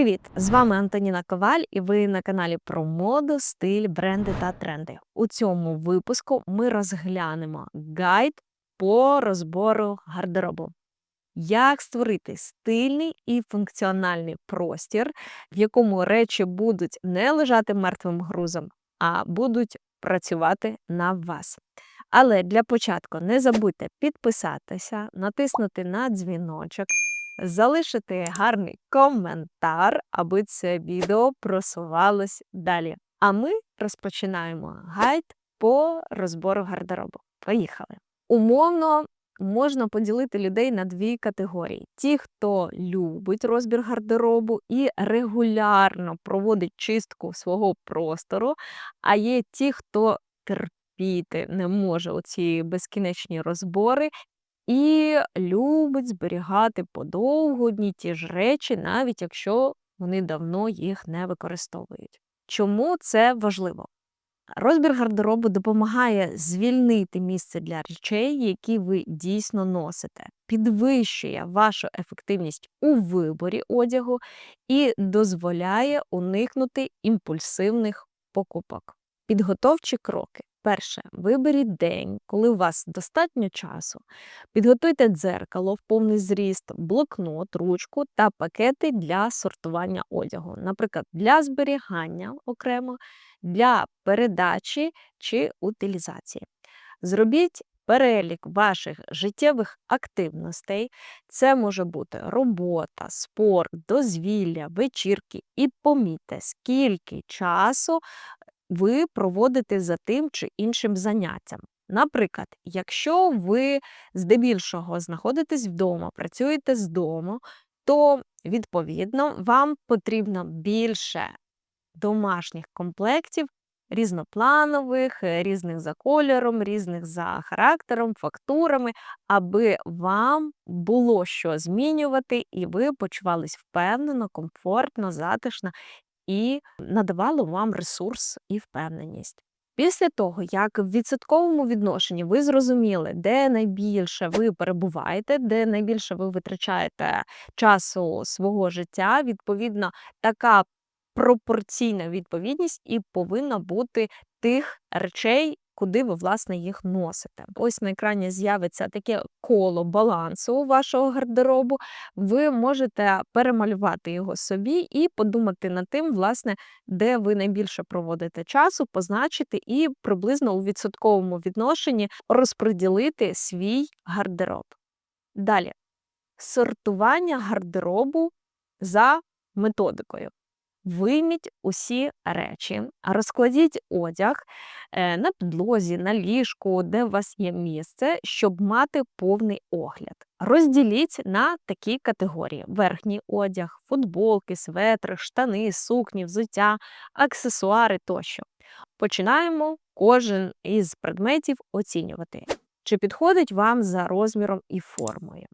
Привіт! З вами Антоніна Коваль, і ви на каналі про моду, стиль, бренди та тренди. У цьому випуску ми розглянемо гайд по розбору гардеробу. Як створити стильний і функціональний простір, в якому речі будуть не лежати мертвим грузом, а будуть працювати на вас. Але для початку не забудьте підписатися, натиснути на дзвіночок, залишити гарний коментар, аби це відео просувалось далі. А ми розпочинаємо гайд по розбору гардеробу. Поїхали! Умовно можна поділити людей на дві категорії: ті, хто любить розбір гардеробу і регулярно проводить чистку свого простору, а є ті, хто терпіти не може оці безкінечні розбори. І любить зберігати подовго одні ті ж речі, навіть якщо вони давно їх не використовують. Чому це важливо? Розбір гардеробу допомагає звільнити місце для речей, які ви дійсно носите, підвищує вашу ефективність у виборі одягу і дозволяє уникнути імпульсивних покупок. Підготовчі кроки. Перше, виберіть день, коли у вас достатньо часу. Підготуйте дзеркало в повний зріст, блокнот, ручку та пакети для сортування одягу, наприклад, для зберігання окремо, для передачі чи утилізації. Зробіть перелік ваших життєвих активностей. Це може бути робота, спорт, дозвілля, вечірки, і помітьте, скільки часу ви проводите за тим чи іншим заняттям. Наприклад, якщо ви здебільшого знаходитесь вдома, працюєте з дому, то відповідно вам потрібно більше домашніх комплектів, різнопланових, різних за кольором, різних за характером, фактурами, аби вам було що змінювати, і ви почувались впевнено, комфортно, затишно і надавало вам ресурс і впевненість. Після того, як в відсотковому відношенні ви зрозуміли, де найбільше ви перебуваєте, де найбільше ви витрачаєте часу свого життя, відповідно, така пропорційна відповідність і повинна бути тих речей, куди ви, власне, їх носите. Ось на екрані з'явиться таке коло балансу вашого гардеробу. Ви можете перемалювати його собі і подумати над тим, власне, де ви найбільше проводите часу, позначити і приблизно у відсотковому відношенні розподілити свій гардероб. Далі сортування гардеробу за методикою. Вийміть усі речі, розкладіть одяг е, на підлозі, на ліжку, де у вас є місце, щоб мати повний огляд. Розділіть на такі категорії: верхній одяг, футболки, светри, штани, сукні, взуття, аксесуари тощо. Починаємо кожен із предметів оцінювати, чи підходить вам за розміром і формою.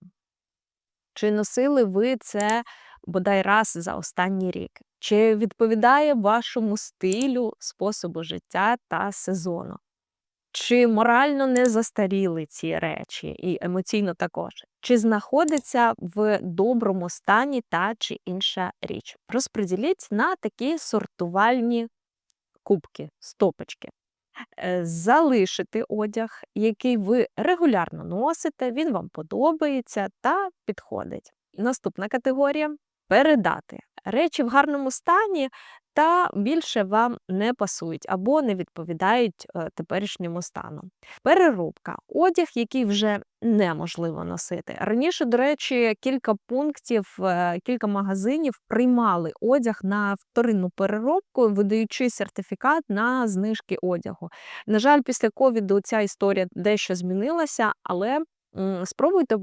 Чи носили ви це бодай раз за останній рік? Чи відповідає вашому стилю, способу життя та сезону? Чи морально не застаріли ці речі, і емоційно також? Чи знаходиться в доброму стані та чи інша річ? Розподіліть на такі сортувальні кубки, стопочки. Е, залишити одяг, який ви регулярно носите, він вам подобається та підходить. Наступна категорія передати речі в гарному стані та більше вам не пасують або не відповідають е, теперішньому стану. Переробка одяг, який вже неможливо носити. Раніше, до речі, кілька пунктів, е, кілька магазинів приймали одяг на вторинну переробку, видаючи сертифікат на знижки одягу. На жаль, після ковіду ця історія дещо змінилася, але спробуйте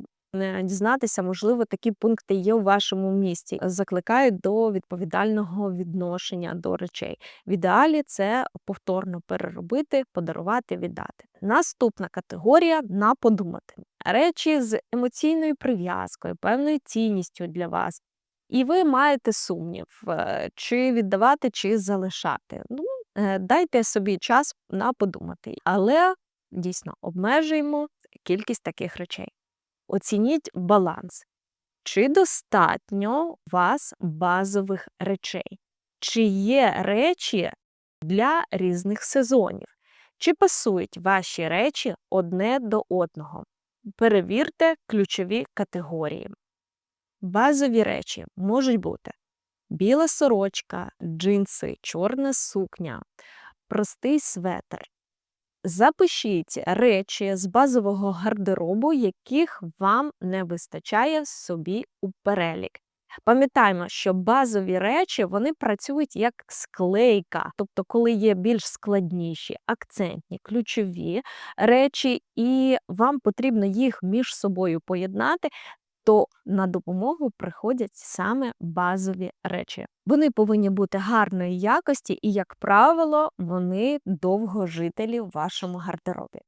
дізнатися, можливо, такі пункти є у вашому місті. Закликають до відповідального відношення до речей. В ідеалі це повторно переробити, подарувати, віддати. Наступна категорія на подумати. Речі з емоційною прив'язкою, певною цінністю для вас. І ви маєте сумнів, е, чи віддавати, чи залишати. Ну, е, Дайте собі час на подумати, але дійсно обмежуємо кількість таких речей. Оцініть баланс. Чи достатньо у вас базових речей? Чи є речі для різних сезонів? Чи пасують ваші речі одне до одного? Перевірте ключові категорії. Базові речі можуть бути біла сорочка, джинси, чорна сукня, простий светр. Запишіть речі з базового гардеробу, яких вам не вистачає собі у перелік. Пам'ятаємо, що базові речі вони працюють як склейка, тобто, коли є більш складніші, акцентні, ключові речі, і вам потрібно їх між собою поєднати, то на допомогу приходять саме базові речі. Вони повинні бути гарної якості, і, як правило, вони довгожителі в вашому гардеробі.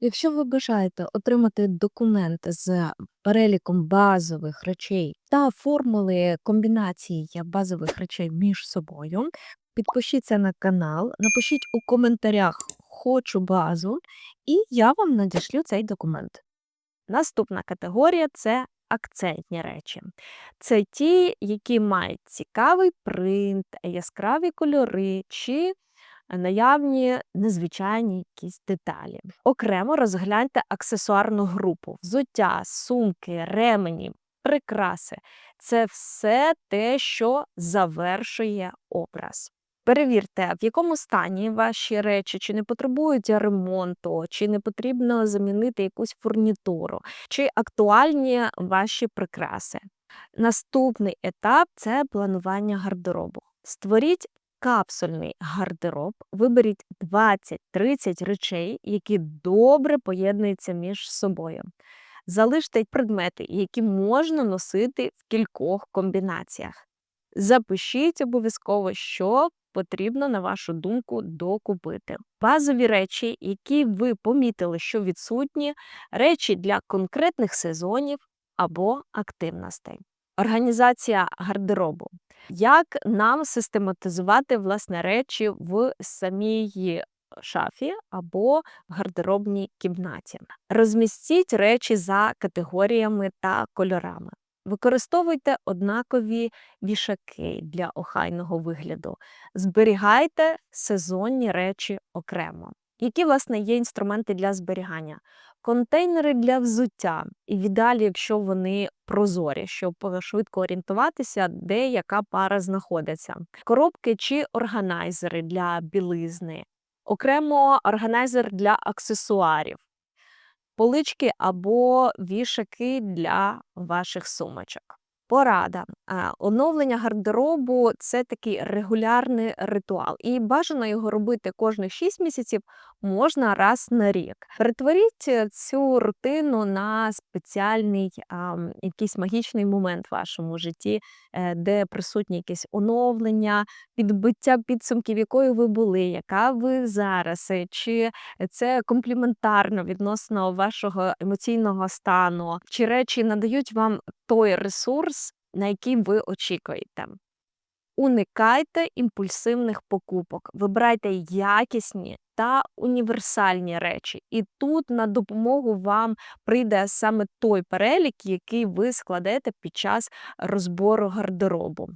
Якщо ви бажаєте отримати документ з переліком базових речей та формули комбінації базових речей між собою, підпишіться на канал, напишіть у коментарях Хочу базу, і я вам надішлю цей документ. Наступна категорія це акцентні речі. Це ті, які мають цікавий принт, яскраві кольори чи наявні незвичайні якісь деталі. Окремо розгляньте аксесуарну групу: взуття, сумки, ремені, прикраси. Це все те, що завершує образ. Перевірте, в якому стані ваші речі, чи не потребують ремонту, чи не потрібно замінити якусь фурнітуру, чи актуальні ваші прикраси. Наступний етап це планування гардеробу. Створіть капсульний гардероб, виберіть 20-30 речей, які добре поєднуються між собою. Залиште предмети, які можна носити в кількох комбінаціях. Запишіть обов'язково, що потрібно, на вашу думку, докупити. Базові речі, які ви помітили, що відсутні, речі для конкретних сезонів або активностей. Організація гардеробу. Як нам систематизувати власне речі в самій шафі або гардеробній кімнаті? Розмістіть речі за категоріями та кольорами. Використовуйте однакові вішаки для охайного вигляду, зберігайте сезонні речі окремо. Які, власне, є інструменти для зберігання? Контейнери для взуття, і в ідеалі, якщо вони прозорі, щоб швидко орієнтуватися, де яка пара знаходиться. Коробки чи органайзери для білизни, окремо органайзер для аксесуарів, полички або вішаки для ваших сумочок. Порада. Оновлення гардеробу це такий регулярний ритуал, і бажано його робити кожних 6 місяців, можна раз на рік. Перетворіть е, цю рутину на спеціальний а, якийсь магічний момент в вашому житті, е, де присутні якесь оновлення, підбиття підсумків, якою ви були, яка ви зараз, е, чи це компліментарно відносно вашого емоційного стану, чи речі надають вам той ресурс, на який ви очікуєте. Уникайте імпульсивних покупок, вибирайте якісні та універсальні речі. І тут на допомогу вам прийде саме той перелік, який ви складете під час розбору гардеробу.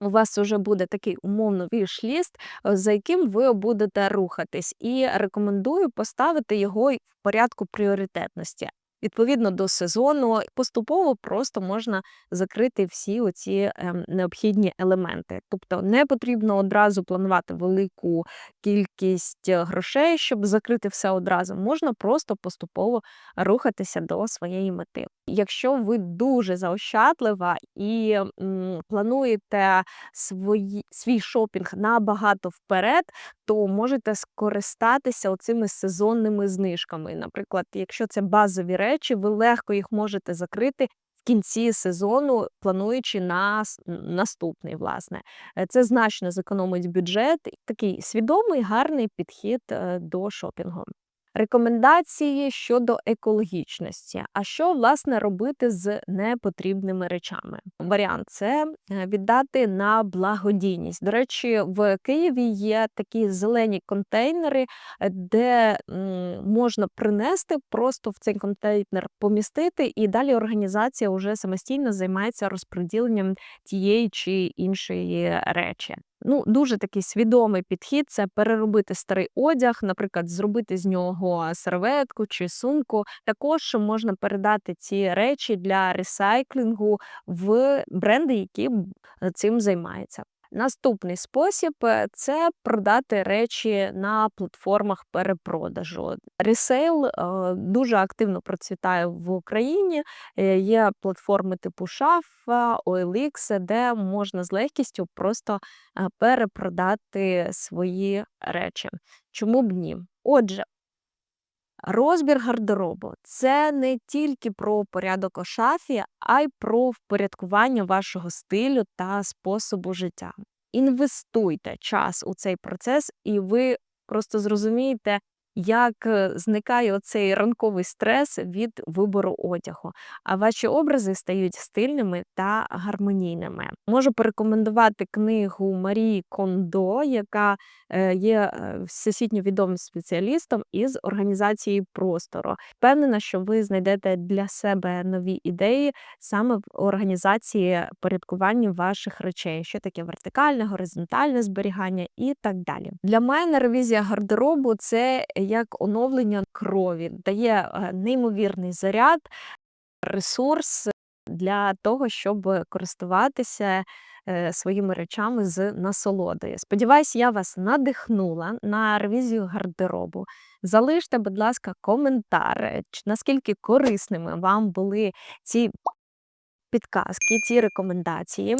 У вас вже буде такий умовно віш-ліст, за яким ви будете рухатись, і рекомендую поставити його в порядку пріоритетності відповідно до сезону, поступово просто можна закрити всі оці ем, необхідні елементи. Тобто не потрібно одразу планувати велику кількість е, грошей, щоб закрити все одразу. Можна просто поступово рухатися до своєї мети. Якщо ви дуже заощадлива і м, плануєте свої, свій шопінг набагато вперед, то можете скористатися оцими сезонними знижками. Наприклад, якщо це базові речі, ви легко їх можете закрити. В кінці сезону, плануючи на наступний, власне, е, це значно зекономить бюджет. Такий свідомий, гарний підхід е, до шопінгу. Рекомендації щодо екологічності. А що власне робити з непотрібними речами? Варіант це віддати на благодійність. До речі, в Києві є такі зелені контейнери, е, де можна принести, просто в цей контейнер помістити, і далі організація вже самостійно займається розподіленням тієї чи іншої речі. Ну, дуже такий свідомий підхід це переробити старий одяг, наприклад, зробити з нього серветку чи сумку. Також можна передати ці речі для ресайклінгу в бренди, які е, цим займаються. Наступний спосіб е, це продати речі на платформах перепродажу. Ресейл е, дуже активно процвітає в Україні. Е, Є платформи типу Шафа, OLX, де можна з легкістю просто перепродати свої речі. Чому б ні? Отже, розбір гардеробу це не тільки про порядок у шафі, а й про впорядкування вашого стилю та способу життя. Інвестуйте час у цей процес, і ви просто зрозумієте, як е, зникає оцей ранковий стрес від вибору одягу, а ваші образи стають стильними та гармонійними. Можу порекомендувати книгу Марії Кондо, яка е, є е, всесвітньо відомим спеціалістом із організації простору. Впевнена, що ви знайдете для себе нові ідеї саме в організації порядкування ваших речей, що таке вертикальне, горизонтальне зберігання і так далі. Для мене ревізія гардеробу це як оновлення крові, дає е, неймовірний заряд, ресурс для того, щоб користуватися е, своїми речами з насолодою. Сподіваюсь, я вас надихнула на ревізію гардеробу. Залиште, будь ласка, коментар, е, наскільки корисними вам були ці підказки, ці рекомендації.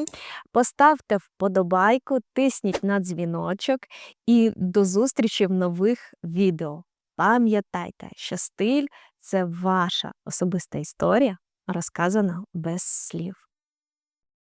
Поставте вподобайку, тисніть на дзвіночок і до зустрічі в нових відео. Пам'ятайте, що стиль це ваша особиста історія, розказана без слів.